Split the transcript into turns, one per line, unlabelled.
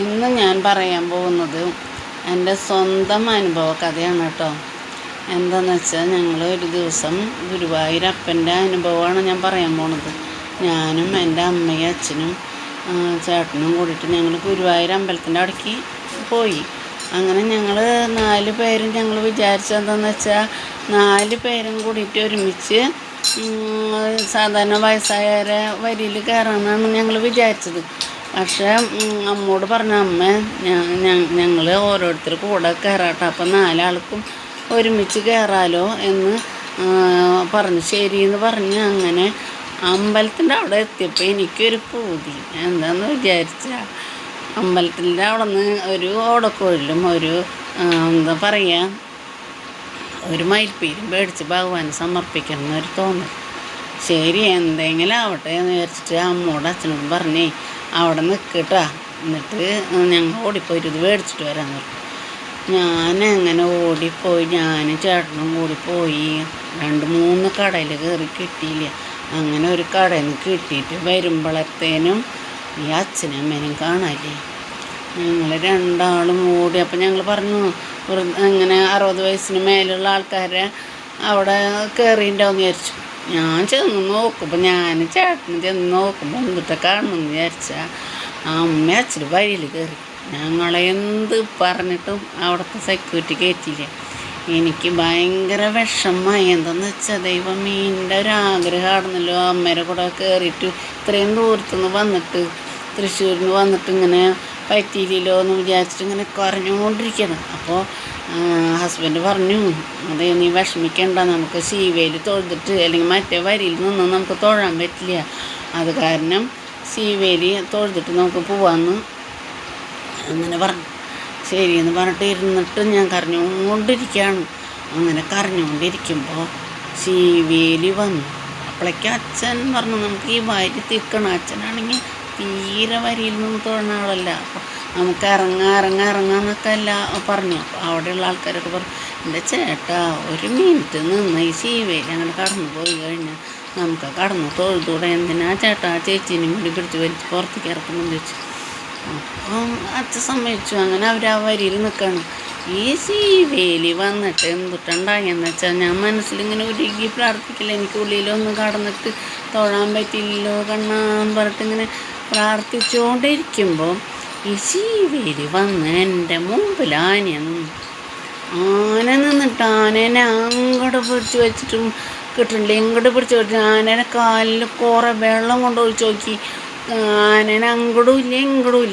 ഇന്ന് ഞാൻ പറയാൻ പോകുന്നത് എന്റെ സ്വന്തം അനുഭവ കഥയാണ് കേട്ടോ. എന്താണെന്ന് വെച്ചാൽ ഞങ്ങൾ ഒരു ദിവസം ഗുരുവായൂരപ്പന്റെ അനുഭവമാണ് ഞാൻ പറയാൻ പോണത്. ഞാനും എന്റെ അമ്മയും അച്ഛനും ചേട്ടനും കൂടിയിട്ട് ഞങ്ങൾ ഗുരുവായൂർ അമ്പലത്തിന്റെ അവിടേക്ക് പോയി. അങ്ങനെ ഞങ്ങൾ നാല് പേരും ഞങ്ങൾ വിചാരിച്ചതെന്താണെന്ന് വെച്ചാൽ നാല് പേരും കൂടിയിട്ട് ഒരുമിച്ച് സാധാരണ വയസ്സായവരെ വരിയിൽ കയറാമെന്നാണ് ഞങ്ങൾ വിചാരിച്ചത്. പക്ഷേ അമ്മോട് പറഞ്ഞ അമ്മ ഞങ്ങൾ ഓരോരുത്തർ കൂടെ കയറാട്ടെ അപ്പം നാലാൾക്കും ഒരുമിച്ച് കയറാലോ എന്ന് പറഞ്ഞ് ശരിയെന്ന് പറഞ്ഞ് അങ്ങനെ അമ്പലത്തിന്റെ അവിടെ എത്തിയപ്പോൾ എനിക്കൊരു പൂതി. എന്താന്ന് വിചാരിച്ചാൽ അമ്പലത്തിന്റെ അവിടെ നിന്ന് ഒരു ഓടക്കോഴിലും ഒരു എന്താ പറയുക ഒരു മയിൽപ്പീരും മേടിച്ച് ഭഗവാൻ സമർപ്പിക്കണം എന്നൊരു തോന്നൽ. ശരി എന്തെങ്കിലും ആവട്ടെ എന്ന് വിചാരിച്ചിട്ട് അമ്മോട് അച്ഛനോടും പറഞ്ഞേ അവിടെ നിൽക്കട്ടാ. എന്നിട്ട് ഞങ്ങൾ ഓടിപ്പോയിട്ട് ഇത് മേടിച്ചിട്ട് വരാൻ പറഞ്ഞു. ഞാൻ അങ്ങനെ ഓടിപ്പോയി. ഞാനും ചേട്ടനും കൂടി പോയി. രണ്ട് മൂന്ന് കടയിൽ കയറി കിട്ടിയില്ല. അങ്ങനെ ഒരു കടയിൽ നിന്ന് കിട്ടിയിട്ട് വരുമ്പോഴത്തേനും ഈ അച്ഛനും അമ്മേനും കാണാല്ലേ? ഞങ്ങൾ രണ്ടാളും ഓടി. അപ്പം ഞങ്ങൾ പറഞ്ഞു ഇങ്ങനെ അറുപത് വയസ്സിന് മേലുള്ള ആൾക്കാരെ അവിടെ കയറിയിട്ടുണ്ടാവും വിചാരിച്ചു. ഞാൻ ചെന്ന് നോക്കുമ്പോൾ ഞാൻ ചേട്ടന് ചെന്ന് നോക്കുമ്പോൾ എന്തിട്ട് കാണണമെന്ന് വിചാരിച്ചാൽ അമ്മ അച്ഛന് വഴിയിൽ കയറി ഞങ്ങളെ എന്ത് പറഞ്ഞിട്ടും അവിടുത്തെ സെക്യൂരിറ്റി കയറ്റിയില്ല എനിക്ക് ഭയങ്കര വിഷമമായി. എന്താണെന്ന് വെച്ചാൽ ദൈവം എന്റെ ഒരു ആഗ്രഹമായിരുന്നല്ലോ അമ്മേരെ കൂടെ കയറിയിട്ട് ഇത്രയും ദൂരത്തുനിന്ന് വന്നിട്ട് തൃശ്ശൂരിൽ നിന്ന് വന്നിട്ട് ഇങ്ങനെ പറ്റിയില്ലല്ലോ എന്ന് വിചാരിച്ചിട്ട് ഇങ്ങനെ കുറഞ്ഞുകൊണ്ടിരിക്കണം അപ്പോൾ ഹസ്ബൻഡ് പറഞ്ഞു അതെ നീ വിഷമിക്കണ്ട. നമുക്ക് സീവേൽ തൊഴുതിട്ട് അല്ലെങ്കിൽ മറ്റേ വരിയിൽ നിന്ന് നമുക്ക് തൊഴാൻ പറ്റില്ല. അത് കാരണം സീവേൽ തൊഴുതിട്ട് നമുക്ക് പോവാമെന്ന് അങ്ങനെ പറഞ്ഞു. ശരിയെന്ന് പറഞ്ഞിട്ട് ഇരുന്നിട്ട് ഞാൻ കരഞ്ഞുകൊണ്ടിരിക്കുകയാണ്. അങ്ങനെ കരഞ്ഞുകൊണ്ടിരിക്കുമ്പോൾ ശീവേലി വന്നു. അപ്പോഴേക്കും അച്ഛൻ പറഞ്ഞു നമുക്ക് ഈ വാരി തിക്കണം അച്ഛനാണെങ്കിൽ തീരെ വരിയിൽ നിന്ന് തോന്നുന്ന ആളല്ല നമുക്ക് ഇറങ്ങാം ഇറങ്ങാം അല്ല പറഞ്ഞു. അപ്പോൾ അവിടെയുള്ള ആൾക്കാരൊക്കെ പറഞ്ഞു എന്റെ ചേട്ടാ ഒരു മിനിറ്റ് നിന്ന് ഈ ശീവേലി അങ്ങനെ കടന്നു പോയി കഴിഞ്ഞാൽ നമുക്ക് കടന്നു തൊഴുതൂടെ എന്തിനാ ചേട്ടാ ചേച്ചീനും കൂടി പിടിച്ച് വലിച്ച് പുറത്തേക്ക് ഇറക്കുമെന്ന് ചോദിച്ചു. അപ്പം അച്ഛൻ സമ്മതിച്ചു. അങ്ങനെ അവർ ആ വരിയിൽ നിൽക്കണം ഈ സീവേലി വന്നിട്ട് എന്തുട്ടുണ്ടായെന്ന് വെച്ചാൽ ഞാൻ മനസ്സിലിങ്ങനെ ഉരുകി പ്രാർത്ഥിക്കില്ല. എനിക്ക് ഉള്ളിലൊന്നും കടന്നിട്ട് തൊഴാൻ പറ്റില്ലല്ലോ കണ്ണാൻ പറഞ്ഞിട്ട് ഇങ്ങനെ പ്രാർത്ഥിച്ചുകൊണ്ടിരിക്കുമ്പോൾ ഈ സീവേലി വന്ന് എന്റെ മുമ്പിൽ ആനയെ നിന്നു ആന നിന്നിട്ട് ആനേനെ അങ്ങോട്ട് പിടിച്ച് വെച്ചിട്ടും കിട്ടുന്നില്ല ഇങ്ങോട്ട് പിടിച്ച് വെച്ചിട്ട് ആനേനെ കാലിൽ കുറേ വെള്ളം കൊണ്ട് ചോക്കി ആനേനെ അങ്ങോട്ടും ഇല്ല ഇങ്ങോട്ടും ഇല്ല.